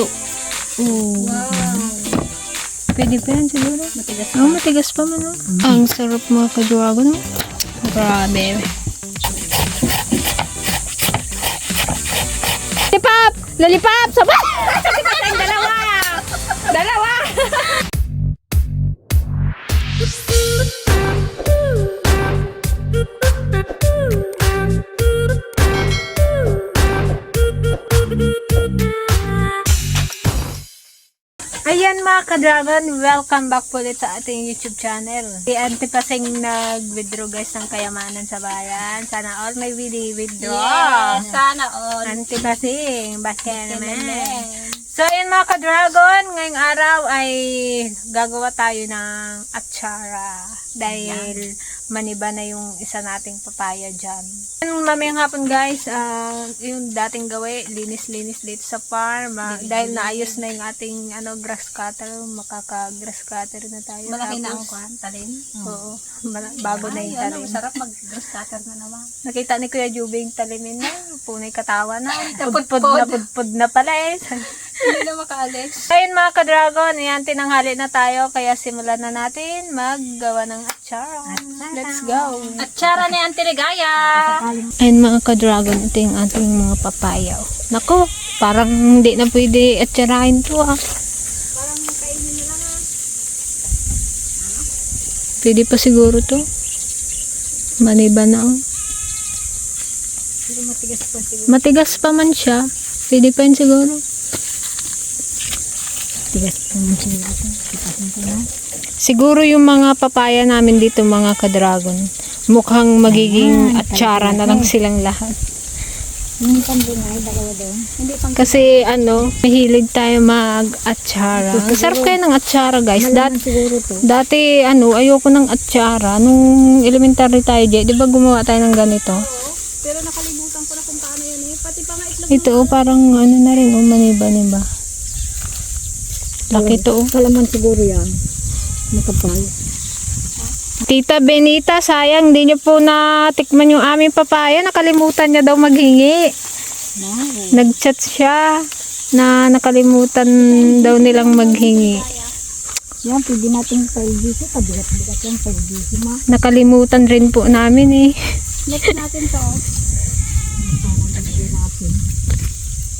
Oh. Oh. Wow. Pwede pa yan siguro. Matigas Oh, matigas pa man. Oh. Ang sarap mga ka-dragon. Oh. Grabe. Lollipop! Lollipop! Saba! dalawa! Dalawa! mga ka-dragon, welcome back po ulit sa ating YouTube channel. Si Auntie Paseng nag-withdraw guys ng kayamanan sa bayan. Sana all may withdraw. Yes, sana all. Auntie Paseng, bakit naman. So ayan mga ka-dragon, ngayong araw ay gagawa tayo ng atsara. Dahil maniba na yung isa nating papaya dyan. And mamayang hapon guys, ah, yung dating gawi, linis-linis dito sa farm. ah, dahil naayos na yung ating ano, grass cutter, makaka-grass cutter na tayo. Malaki na ang kwan, talin. Oo, mala- bago na yung Ay, ano, talim. masarap mag-grass cutter na naman. Nakita ni Kuya Jubing talimin na, punay katawa na. Napudpod. Pudpod na pudpod na pala eh. Hindi na makaalis. Ayun mga ka-dragon, yan, tinanghali na tayo, kaya simulan na natin maggawa ng atsara. Let's go! At tsara ni Auntie Ligaya. Ayun mga ka-dragon, ito yung ating mga papaya. Nako, parang hindi na pwede atsarahin to ah. Pwede pa siguro to. Maniba na oh. Matigas pa siguro. Matigas pa man siya. Pwede pa yun siguro. Matigas pa man siguro. Kitasin ko na. Siguro yung mga papaya namin dito, mga ka-dragon, mukhang magiging atsara na lang silang lahat. Hindi pang bungay, dalawa doon. Hindi pang Kasi ano, mahilig tayo mag-atsara. Ang sarap kayo ng atsara guys. Dat siguro to. dati ano, ayoko ng atsara. Nung elementary tayo, di di ba gumawa tayo ng ganito? Pero nakalimutan ko na kung paano yun eh. Pati pa nga itlog. Ito oh, parang ano na rin, oh, maniba-niba. Laki to oh. Kalaman siguro yan. Makapal. Tita Benita, sayang, di niyo po natikman yung aming papaya. Nakalimutan niya daw maghingi. Nag-chat siya na nakalimutan daw nilang maghingi. Yan, pwede natin. Kabigat-bigat lang file dito ma. Nakalimutan rin po namin eh. Next natin to.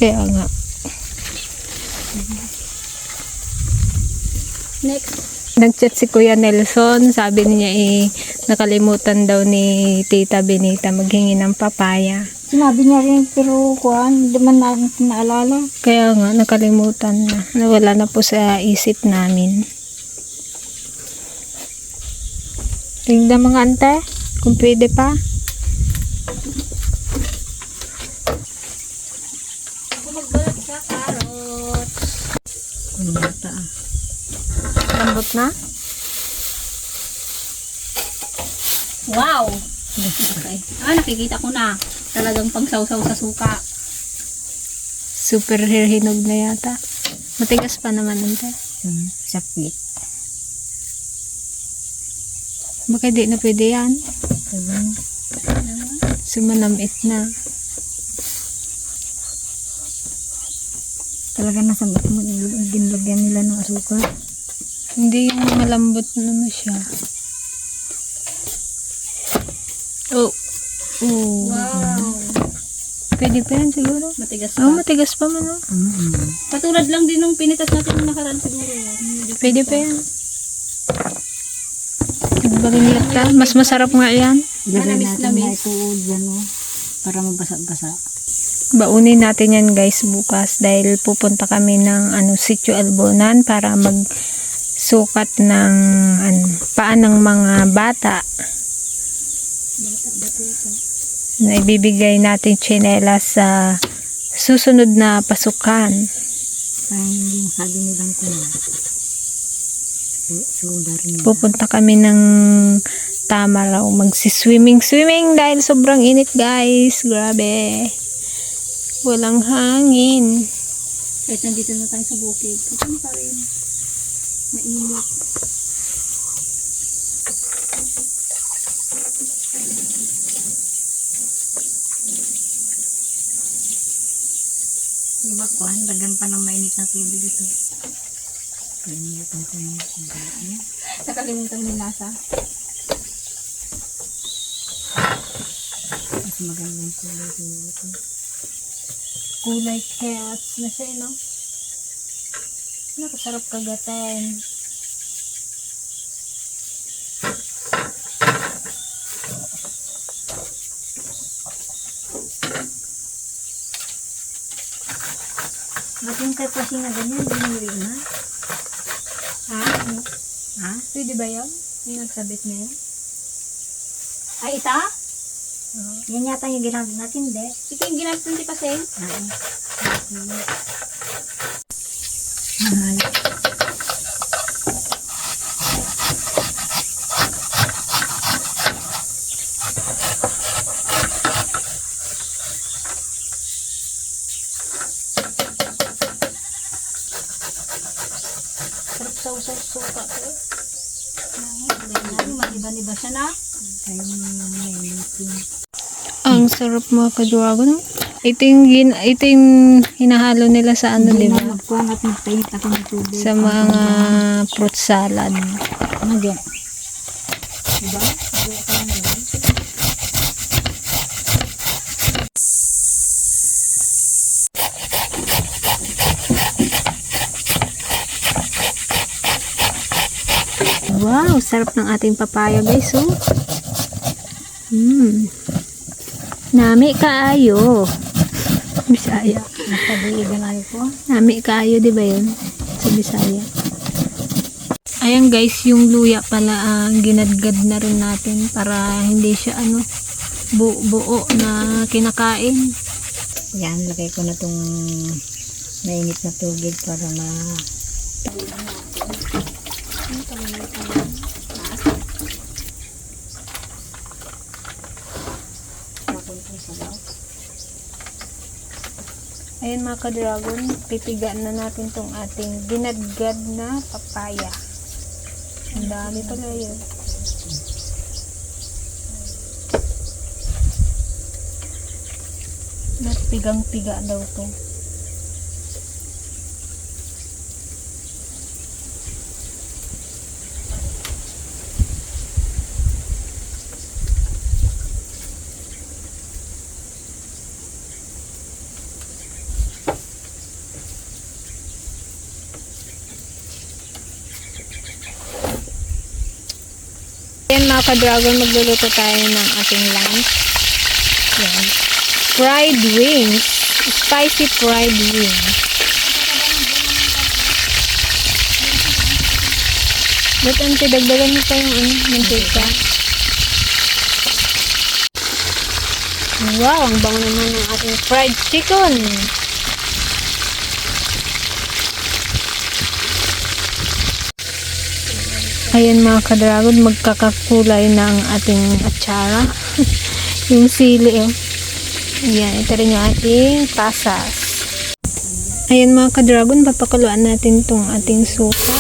Kaya nga. Next. Nag-chat si Kuya Nelson, sabi niya eh, nakalimutan daw ni Tita Benita maghingi ng papaya. Sinabi niya rin, pero kuhan, hindi man natin naalala. Kaya nga, nakalimutan na. Nawala na po sa isip namin. Tingnan mga ante, kung pwede pa. Ako magbalat sa karot. Ang bata ah. Lambot na? Wow! Okay. Ah, nakikita ko na. Talagang pangsawsaw sa suka. Super hinog na yata. Matigas pa naman ante. Hmm, sapit. Baka di na pwede yan. Sumanamit na. Talaga nasa mo dinlagyan nila ng asukal. Hindi yung malambot naman siya. Oh. Oh. Wow! Pwede pa yan siguro. Matigas Oh, matigas pa man oh. Katulad lang din nung pinitas natin nung nakaraan siguro. yan. Pwede pa yan. Nagbalingat ka. Mas masarap nga yan. Manamis lamis. dyan o, para mabasa-basa. Baunin natin yan guys bukas dahil pupunta kami ng ano, Sitio Albonan para mag sukat ng ano, paan ng mga bata na ibibigay natin tsinelas sa susunod na pasukan. Parang yung sabi nilang. Pupunta kami ng tama raw magsiswimming swimming dahil sobrang init guys. Grabe. Walang hangin. Kahit nandito na tayo sa bukid. Kasi pa rin. Mainit. Di ba kuhan? Lagyan pa ng mainit na tubig ito. Kalimutan ko na kung ano. Nakalimutan mo lasa. Mas magandang kulay siguro ito. Kulay chaos na siya, eh, no? Nakasarap kagatin. Ba't yung kay kasi na ganyan? Binuri na? Ha? Ha? Pwede ba yun? Yung nagsabit na yun? Ay, ita? Yan yata yung ginamit natin, de. Ito yung ginamit ng tipaseng. Oo. Mahal. Sarap sa usap suka ko. Maliban-liba siya na. Ang sarap mga ka-dragon. Ito yung, gin, ito yung hinahalo nila sa ano, di ba? na magkuhan at magpainit ako ng tubig. Sa mga fruit salad. Ano di? Diba? Wow, sarap ng ating papaya guys, oh. Hmm. Nami kaayo. Bisaya. Nami kaayo, di ba yun? Sa Bisaya. Ayan guys, yung luya pala ah, ginadgad na rin natin para hindi siya ano bu buo na kinakain. Yan, lagay ko na tong mainit na tubig para ma... Ayan mga ka-dragon, pipigaan na natin tong ating ginadgad na papaya. Ang dami pala yun. Ba't pigang-piga daw to? Ayan mga ka-dragon, magluluto tayo ng ating lunch. Yan. Fried wings. Spicy fried wings. Ba't ang dagdagan mo pa yung ano, mantika? Wow, ang bango naman ng ating fried chicken. Ayan mga kadragon, magkakakulay na ang ating atsara. yung sili oh. Ayan, ito rin yung ating pasas. Ayan mga kadragon, papakuluan natin tong ating suka.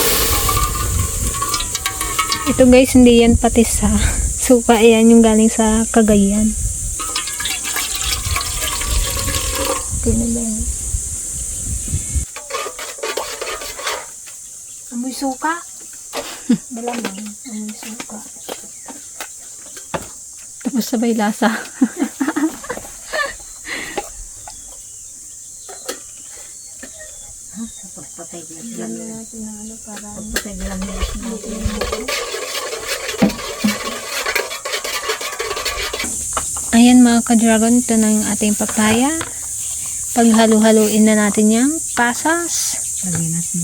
Ito guys, hindi yan patis ha. Suka, ayan yung galing sa Cagayan. Okay na ba yan? Amoy suka. Malamang, amoy suka. Tapos sabay lasa. Pagpatay lang. Ano para Pagpatay lang natin. Ayan mga ka-dragon, ito na yung ating papaya. Paghalo-haluin na natin yung pasas, Lagyan natin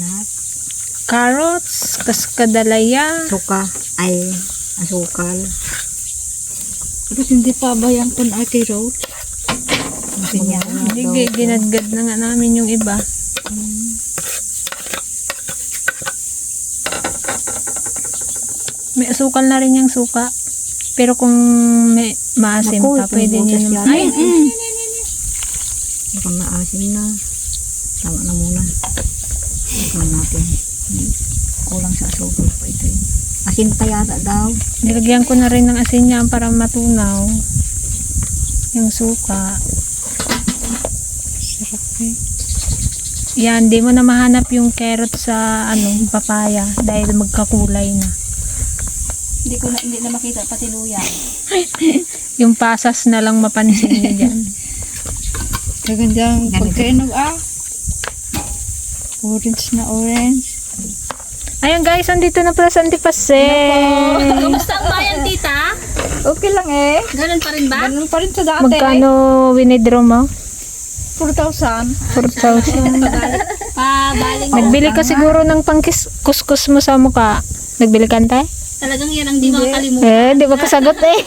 carrots, kaskadalaya. Suka. Ay, asukal. Tapos hindi pa ba yan kung ate road? Kasi niya. Hindi, gi- ginadgad na nga namin yung iba. May asukal na rin yung suka. Pero kung may maasim Naku, pa, pwede yung nyo naman. Ay, Mukhang naasim na. Tama na muna. Ikaw natin. Kulang sa asukal pa ito yun. Asin pa yata daw. nilagyan ko na rin ng asin niya para matunaw. Yung suka. Sarap eh. Yan, di mo na mahanap yung carrot sa ano, papaya dahil magkakulay na. Hindi ko na, hindi na makita pati luya. Yung pasas na lang mapansin niyo dyan. Kagandang pagkainog ah. Orange na orange. Ayun guys, andito na pala sa Antipase. Kamusta ang bayan, tita? Okay lang eh. Ganun pa rin ba? Ganun pa rin sa dati. Magkano winidraw mo? 4,000. 4,000. Pabaling. Nagbili ka siguro ng pangkis kuskus mo sa mukha. Nagbili ka tay? Talagang yan ang di makakalimutan. Eh, di ba kasagot eh.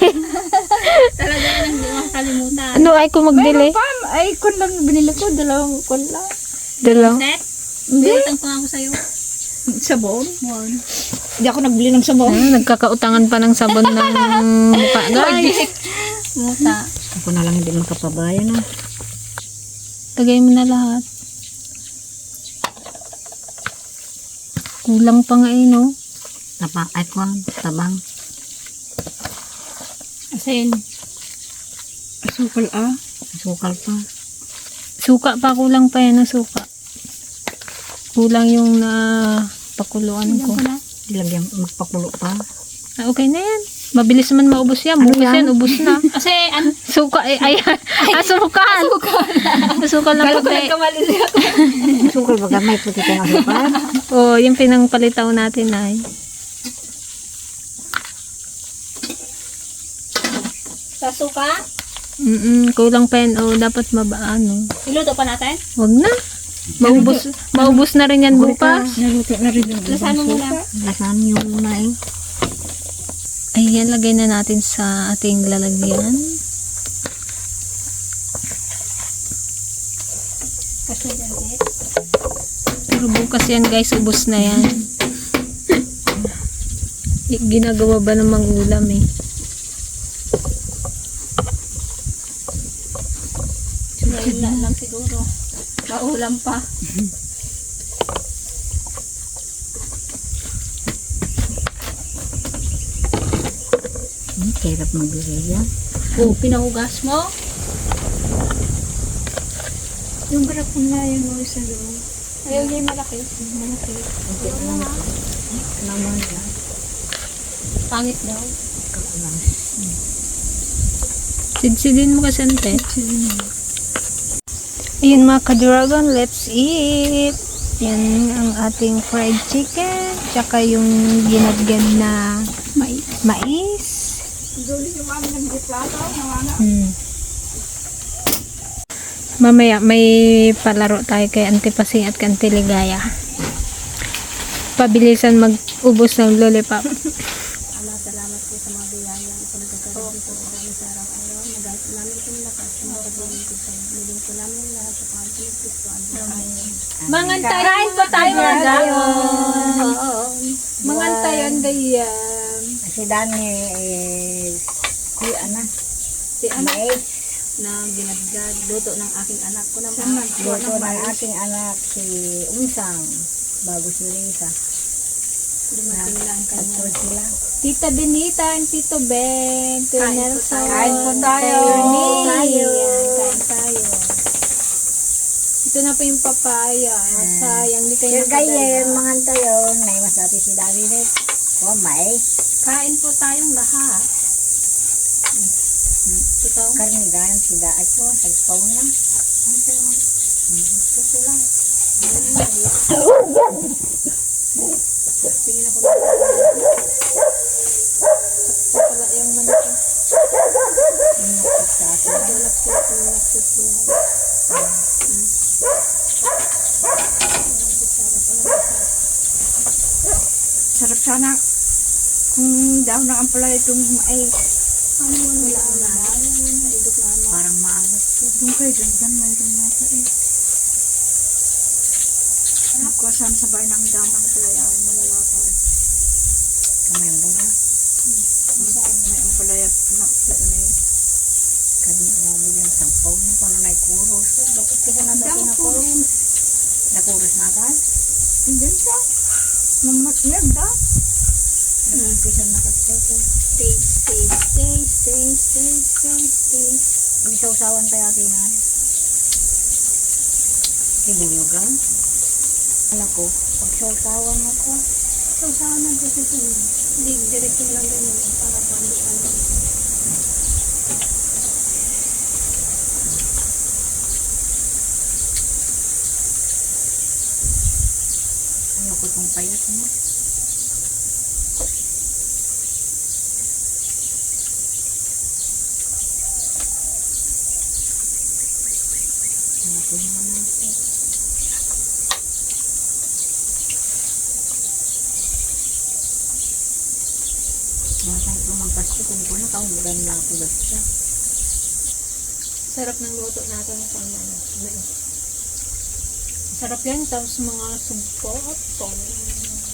Talaga yan ang di makakalimutan. ano ay ko magbili? Pam, ay kun lang binili ko. Dalawang kun lang. Dalaw. Set? Hindi. Utang pa ako sa'yo. Sabon. One. Hindi ako nagbili ng sabon. Ah, nagkakautangan pa ng sabon ng mukha guys. Muta. Ako na lang hindi makapabayan ah. Tagay mo na lahat. Kulang pa nga eh, no? Tapa, ay kwan, tabang. Asin. Asukal ah. Asukal pa. Suka pa, kulang pa yan ng suka. Kulang yung na pakuluan ko. Ilagyan, magpakulo pa. Ah, okay na yan. Mabilis man maubos yan. Bukas yan? ubos na. Kasi, an, Suka eh. Ay, asukal. Asukal na puti. Asukal ba gamay puti kang asukal? Oh, yung pinangpalitaw natin ay. sa suka, Mm kulang pa yan. Oh, dapat maba, ano. iluto pa natin. Wag na. Maubos, maubos na rin yan bukas. Naluto na rin yung Lasan mo muna. Lasan yung muna eh. Ayan, lagay na natin sa ating lalagyan. Eh. Pero bukas yan guys, ubos na yan. Ginagawa ba namang ulam eh. Ngayon na lang siguro. Maulam pa. Hmm, Kerap magbili yan. Oh, pinahugas mo. Yung garapon na yung mga isa doon. Ayaw niya yung malaki. Malaki. Naman yan. Pangit daw. Sidsidin mo kasi ante. Ayun mga ka-dragon, let's eat! Yan ang ating fried chicken, tsaka yung ginagyan na Mais. mais. Hmm. Mamaya may palaro tayo kay Auntie Pasing at kay Auntie Ligaya. Pabilisan mag-ubos ng lollipop. Ama, salamat po sa mga biyaya na pinagkakaroon ko sa kami sa araw-araw. Nagamit namin itong lakas sa mga pagawin ko sa Nilin ko namin ang lahat sa pangalan ni Kristo. Amen. Mangantay Kain po tayo mga gayon. Mangantayan gayam. Si Dani is si Ana. Si ano? Na ginagad. Luto ng aking anak ko naman. Luto ng aking anak si Unsang. Bago si Lisa. Dumating lang kanya. Sila. Tita Benita and Tito Ben. Kuya Kain po Nelson. tayo. Kain po tayo. Kain Tayo. Ito na po yung papaya. Sayang, di kayo Yung gaya nakadala. yung mga tayo, naimas natin si David. Oh, may. Kain po tayong lahat. Ito. Karnigan si Daat ko. Sagpaw na. Ito lang. Tingin ako na. Wala yung manok. Sarap sana kung daw na ang pala itong. Ano wala na. Parang maalat. Doon kayo, dyan, dyan, mayroon yata eh. Nagkuhasan sa bahay ng daw ng palaya, ay malalapad. Kami ang baga. May ang palaya, nakita na ang kung ano na kuros. Bakit kasi na dati na kuros? Nakuros na ka? Hindi siya. Mamatmiyag da. Nagpisa na kasi. Taste, taste, taste, taste, taste, taste, taste. Ang sausawan tayo atin na. Yung Alam ko, pag sultawan ako, saan na kasi ito? Hindi, diretso lang ganyan. Para paano ayoko itong payat mo. Ayoko naman ako. Masa ito magpasto kung kung nakaulan na ako siya. Sarap ng luto natin pang ano. Sarap yan, tapos mga sugpo at pong.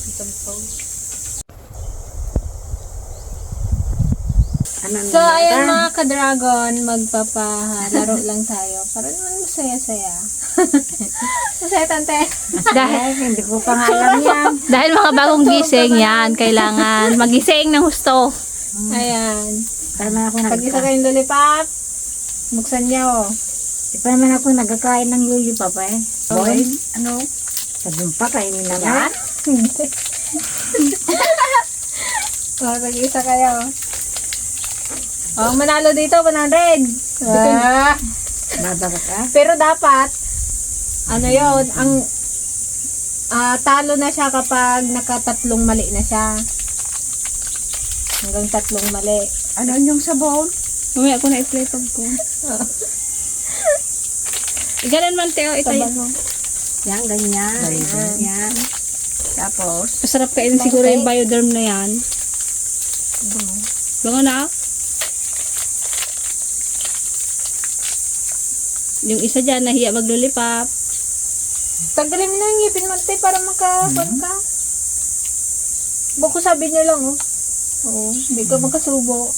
Sugpo. Ano So, ayan mga ka-dragon, magpapalaro lang tayo. Para naman masaya-saya. masaya, tante. Dahil hindi ko pa nga alam yan. Dahil mga bagong gising yan, kailangan magising ng husto. Ayan. Man ako Pag isa kayong lollipop, buksan niyo. Di pa naman ako nagkakain ng lollipop eh. Boy, ano? Sa dumpa kainin na yan? O, pag isa kayo. O, ang manalo dito, 100. Ah. Madagat ka? Pero dapat, ano yon ang ah, talo na siya kapag nakatatlong mali na siya. Hanggang tatlong mali. Ano yung sabon? Mamaya ako na i-play pag ko. Ganun man, Teo. Ito Saban mo. Yan, ganyan. Ganyan. Yan. Tapos, Masarap kainin siguro yung bioderm na yan. Bango na. Yung isa dyan, nahiya maglulipap. Tanggalin mo na yung ngipin mo, te, para makakuan ka. Bako sabi niyo lang, oh. Oo, hindi ka magkasubo.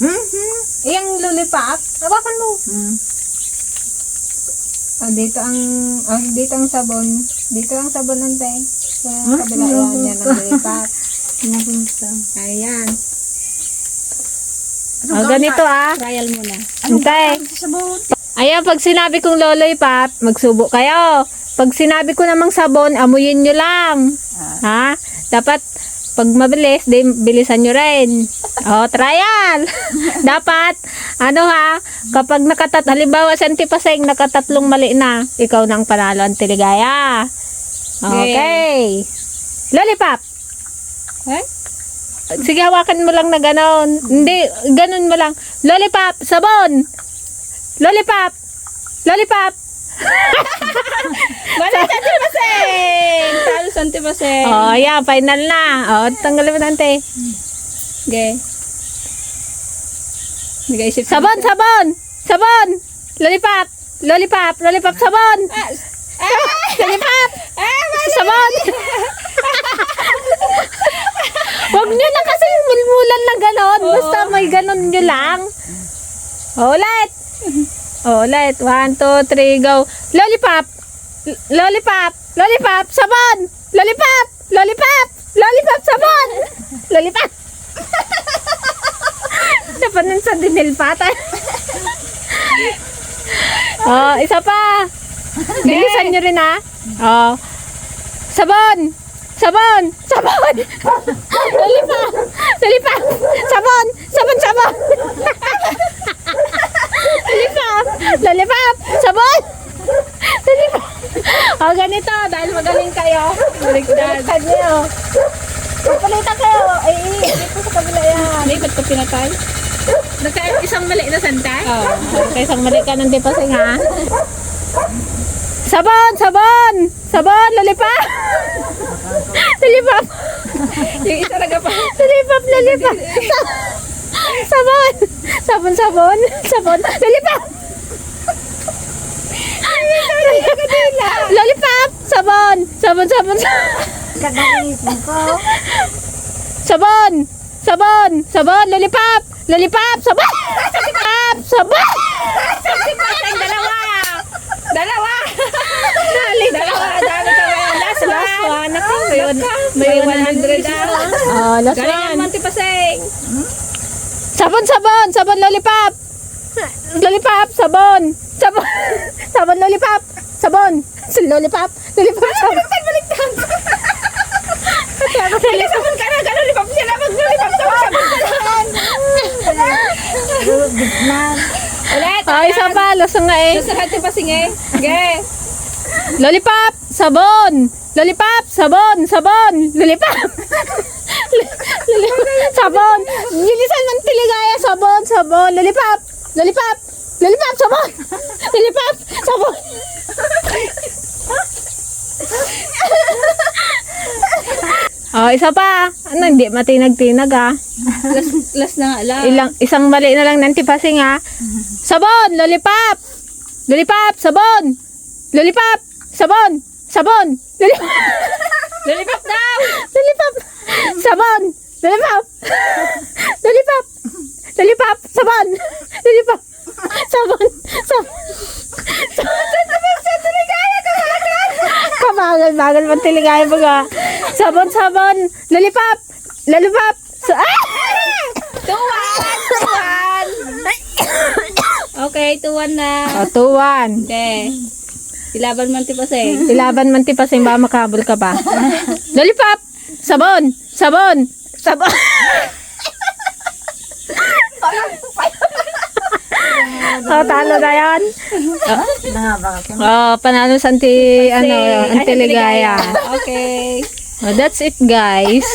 hmm, hmm. Eh, ang lollipop, hawakan mo. Hmm. Ah, dito ang, ah, dito ang sabon. Dito ang sabon ng te. Sa Ah, kabila yan, yan ang lollipop. Pinapunta. Ayan. Oh, ganito ah. Trial mo na. Hintay. Sabon. Ayan, pag sinabi kong loloipap, magsubo kayo. Pag sinabi ko namang sabon, amuyin nyo lang. Ha? Dapat, pag mabilis, di, bilisan nyo rin. O, trial! Dapat, ano ha, kapag nakatat, halimbawa sa antipaseng, nakatatlong mali na, ikaw na ang panalo ang tiligaya. Okay. Lollipop. Eh? Sige, hawakan mo lang na ganon. Hindi, ganon mo lang. Lollipop, sabon. Lollipop. Lollipop. Balik sa antipaseng! Talo sa antipaseng. Oh, yeah, final na. Oh, tanggalin mo nante. Okay. Nag-isip Sabon, sabon. Sabon. Lollipop. Lollipop, lollipop, sabon. Lollipop. Sabon. Huwag nyo na kasi mulmulan na ganon. Basta may ganon nyo lang. Oh, ulit. Oh, ulit. One, two, three, go. Lollipop. L- Lollipop. Lollipop. Sabon. Lollipop. Lollipop. Lollipop. Sabon. Lollipop. Napanan sa dinil pata. oh, isa pa. Bilisan nyo rin ha. Oh. Sabon. Sabon. Sabon. Lollipop. Lollipop. Sabon. Sabon, sabon. Lollipop. Lollipop. Sabon. Lollipop. Oh, ganito. Dahil magaling kayo. Baligtad. Baliktad niyo. Papalitan kayo. Ay, dito sa kabila yan. Hindi, ba't ko pinatay? Nagka isang mali na santay? Oo. Oh, okay, isang mali ka ng dipasing ha. Sabon! Sabon! Sabon! Lollipop! Lollipop! Yung isa naga pa. Lollipop! Lollipop! Sa- sabon! Sabon! Sabon! Sabon! Lollipop! Lollipop! Sabon! Sabon! Sabon! Kagaling ko. Sabon! Sabon! Sabon! Lollipop! Lollipop! Sabon! Lollipop! Sabon! Ang dalawa! Dalawa! Dalawa! Dami ka ngayon. Last Last one! one. Ako, may, may 100 ah. Oh, last Galing ang one. Montipaseng! Sabon, sabon, sabon lollipop. Lollipop, sabon. Sabon. Sabon lollipop. Sabon. Sa lollipop. Lollipop sabon. Baliktad, baliktad. Sabon ka na, gano'n lollipop sila. Mag lollipop sabon, sabon ka na. Ulit. Oh, isa pa. Lasang nga eh. Sa hati pa singe. Okay. Lollipop, sabon. Lollipop, sabon, sabon. Lollipop. Sabon. Bilisan ng tiligaya, sabon, sabon. Lollipop, lollipop. Lollipop, sabon. Lollipop, sabon. Oh, isa pa. Ano, hindi matinag-tinag ah. Last, last na nga lang. Ilang, isang mali na lang ng tipasing ha. Sabon, lollipop. Lollipop, sabon. Lollipop, sabon. Sabon. Lollipop. Lollipop daw. Lollipop. Sabon. Lollipop. Lollipop. Lollipop. Sabon. Lollipop. Sabon. Sabon. Kabagal, bagal man tiligaya baga. Sabon, sabon. Lollipop. Lollipop. Sa ah! Tuwan. Okay, tuwan na. O, tuwan. Okay. Ilaban man ti paseng. Ilaban man ti pasing ba makabol ka pa. Lollipop! Sabon! Sabon! Sabon! oh, talo na yan. Oh, panalo sa anti, ano, anti ligaya. Okay. Oh, that's it, guys.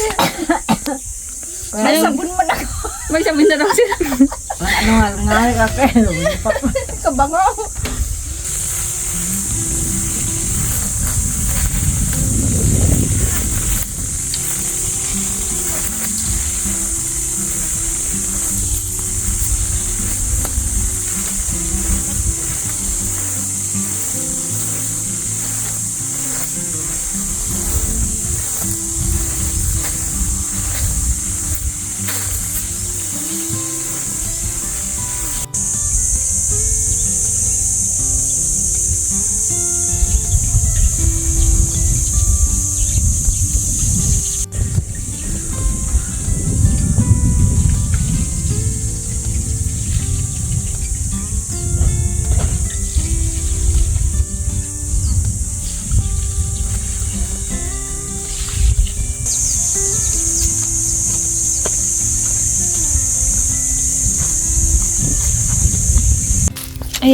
May sabon mo na. May sabon na daw siya. Ano nga, nga, ka pero. Kabango.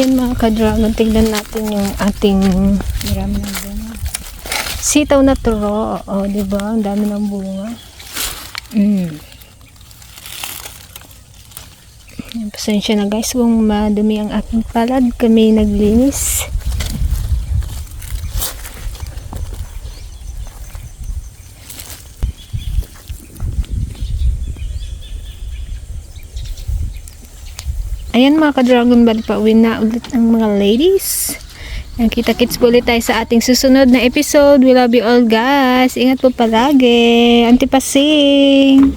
Ayan mga ka-dragon, tignan natin yung ating Marami na bunga. sitaw na turo. O, di ba? Ang dami ng bunga. Mm. Pasensya na guys kung madumi ang aking palad. Kami naglinis. Ayan mga ka-dragon ball pa uwi na ulit ang mga ladies. Ayan, kita-kits po ulit tayo sa ating susunod na episode. We love you all guys. Ingat po palagi. Antipasing.